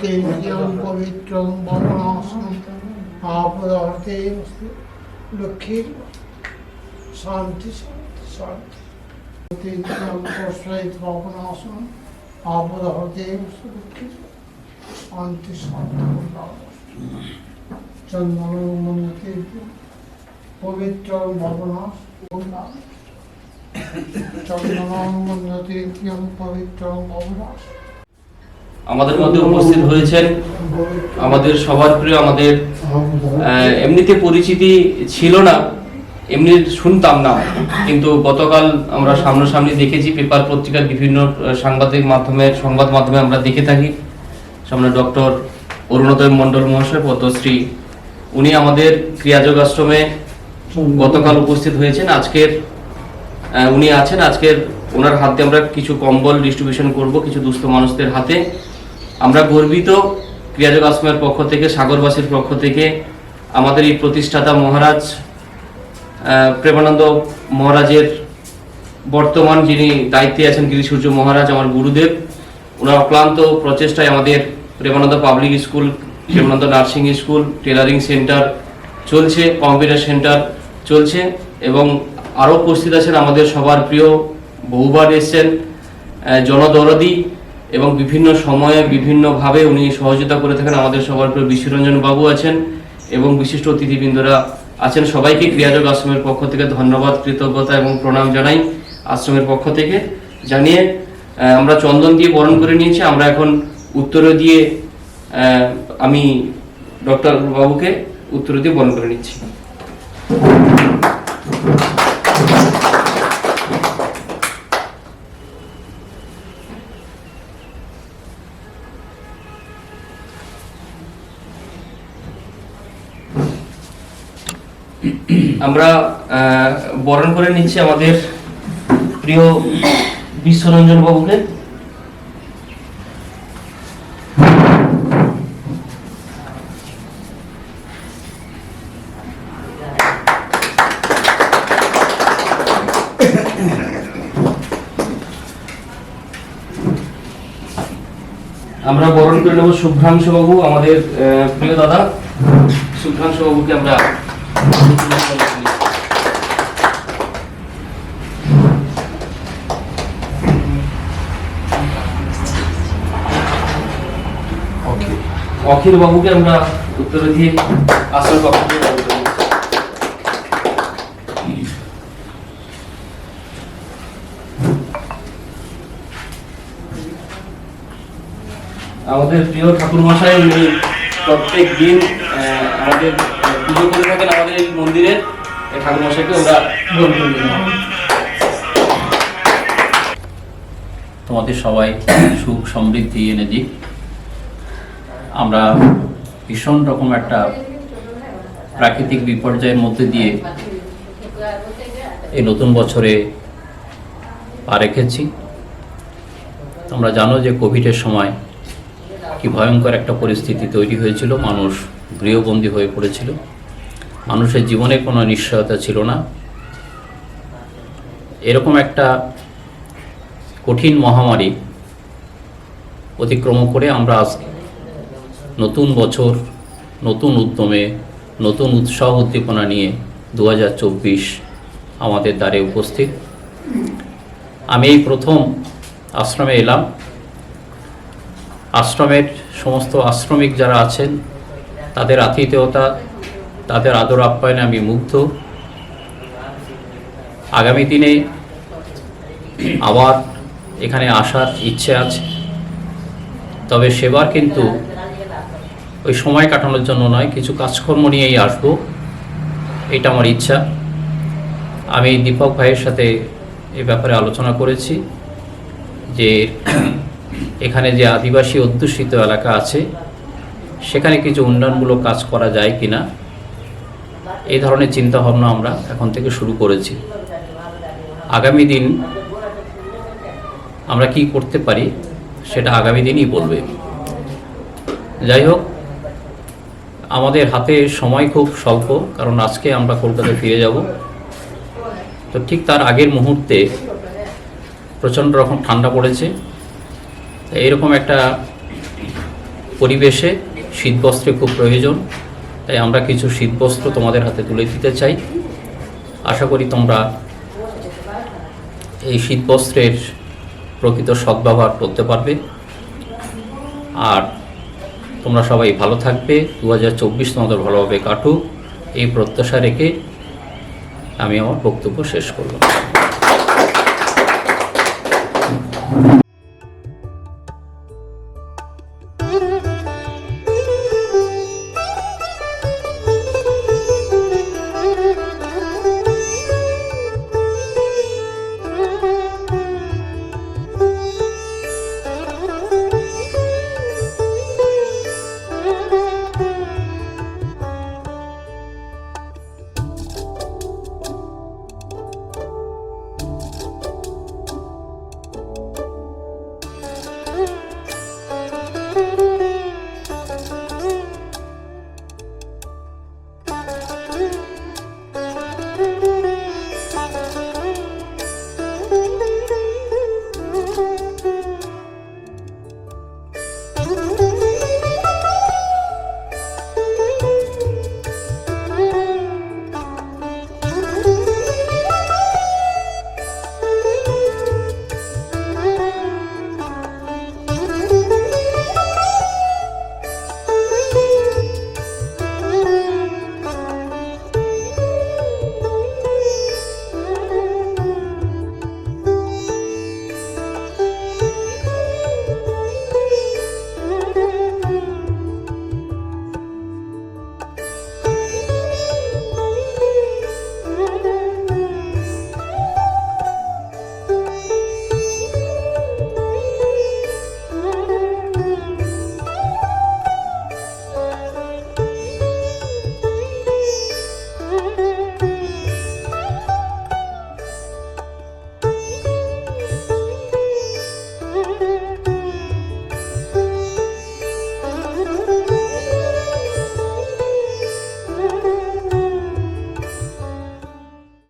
তেজীয়ং পবিত্রং ভবনাসন আপদার্থে লক্ষ্মীর শান্তি শান্তি শান্তি। প্রশ্রয়িত ভবনাসন আপদার্থে লক্ষ্মীর শান্তি শান্তি চন্দন মন্দির পবিত্র মন্দির পবিত্র ভবনাস আমাদের মধ্যে উপস্থিত হয়েছেন। আমাদের সবার প্রিয়, আমাদের এমনিতে পরিচিতি ছিল না, এমনি শুনতাম না। কিন্তু গতকাল আমরা সামনাসামনি দেখেছি, পেপার পত্রিকার বিভিন্ন সাংবাদিক মাধ্যমে, সংবাদ মাধ্যমে আমরা দেখে থাকি। সামনে ডক্টর অরুণোদয় মণ্ডল মহাশয়, পদ্মশ্রী, উনি আমাদের ক্রিয়াযোগ আশ্রমে গতকাল উপস্থিত হয়েছেন। আজকের উনি আছেন। আজকের ওনার হাতে আমরা কিছু কম্বল ডিস্ট্রিবিউশন করব, কিছু দুস্থ মানুষদের হাতে। আমরা গর্বিত ক্রিয়াযোগ আশ্রমের পক্ষ থেকে, সাগরবাসীর পক্ষ থেকে, আমাদের এই প্রতিষ্ঠাতা মহারাজ প্রেমানন্দ মহারাজের বর্তমান যিনি দায়িত্বে আছেন গিরি সূর্য মহারাজ, আমার গুরুদেব, ওনার অক্লান্ত প্রচেষ্টায় আমাদের Premananda public school, Premananda nursing school, tailoring centre চলছে, কম্পিউটার সেন্টার চলছে এবং আরও উপস্থিত আছেন আমাদের সবার প্রিয় বহুবার এসছেন জনদরদি এবং বিভিন্ন সময়ে বিভিন্নভাবে উনি সহযোগিতা করে থাকেন। আমাদের সবার প্রিয় বিশ্বরঞ্জন বাবু আছেন এবং বিশিষ্ট অতিথিবৃন্দরা আছেন। সবাইকে ক্রিয়াযোগ আশ্রমের পক্ষ থেকে ধন্যবাদ, কৃতজ্ঞতা এবং প্রণাম জানাই আশ্রমের পক্ষ থেকে। জানিয়ে আমরা চন্দন দিয়ে বরণ করে নিয়েছি। আমরা এখন উত্তর দিয়ে আমি ডক্টর বাবুকে উত্তর দিয়ে বরণ করে নিচ্ছি। আমরা বরণ করে নিচ্ছি আমাদের প্রিয় বিশ্বরঞ্জন বাবুকে। আমরা বরণ করে নেব শুভ্রাংশু বাবু আমাদের প্রিয় দাদা। শুভ্রাংশু বাবুকে আমরা অখিল বাবুকে আমরা উত্তর দিয়ে আসল নিচ্ছি। আমাদের প্রিয় ঠাকুর মশাই প্রত্যেক দিন আমাদের পুজো করে থাকেন আমাদের এই মন্দিরে। ঠাকুর মশাইকে ওরা তোমাদের সবাই সুখ সমৃদ্ধি এনে দিক। আমরা ভীষণ রকম একটা প্রাকৃতিক বিপর্যয়ের মধ্যে দিয়ে এই নতুন বছরে পা রেখেছি। তোমরা জানো যে কোভিডের সময় কি ভয়ঙ্কর একটা পরিস্থিতি তৈরি হয়েছিল। মানুষ গৃহবন্দী হয়ে পড়েছিল। মানুষের জীবনে কোনো নিশ্চয়তা ছিল না। এরকম একটা কঠিন মহামারী অতিক্রম করে আমরা আজ নতুন বছর, নতুন উদ্যমে, নতুন উৎসাহ উদ্দীপনা নিয়ে দু হাজার চব্বিশ আমাদের দ্বারে উপস্থিত। আমি এই প্রথম আশ্রমে এলাম। আশ্রমের সমস্ত আশ্রমিক যারা আছেন, তাদের আতিথেয়তা তাদের আদর আপ্যায়নে আমি মুগ্ধ। আগামী দিনে আবার এখানে আসার ইচ্ছে আছে। তবে সেবার কিন্তু ওই সময় কাটানোর জন্য নয়, কিছু কাজকর্ম নিয়েই আসব। এটা আমার ইচ্ছা। আমি দীপক ভাইয়ের সাথে এ ব্যাপারে আলোচনা করেছি যে এখানে যে আদিবাসী অধ্যুষিত এলাকা আছে, সেখানে কিছু উন্নয়নমূলক কাজ করা যায় কিনা। এই ধরনের চিন্তাভাবনা আমরা এখন থেকে শুরু করেছি। আগামী দিন আমরা কি করতে পারি সেটা আগামী দিনই বলবে। যাই হোক, আমাদের হাতে সময় খুব স্বল্প, কারণ আজকে আমরা কলকাতায় ফিরে যাব। তো ঠিক তার আগের মুহূর্তে প্রচণ্ড রকম ঠান্ডা পড়েছে। এইরকম একটা পরিবেশে শীতবস্ত্রের খুব প্রয়োজন। তাই আমরা কিছু শীতবস্ত্র তোমাদের হাতে তুলে দিতে চাই। আশা করি তোমরা এই শীতবস্ত্রের প্রকৃত সদ্ব্যবহার করতে পারবে। আর তোমরা সবাই ভালো থাকবে। দু হাজার চব্বিশ তোমাদের ভালোভাবে কাটুক। এই প্রত্যাশা রেখে আমি আমার বক্তব্য শেষ করলাম।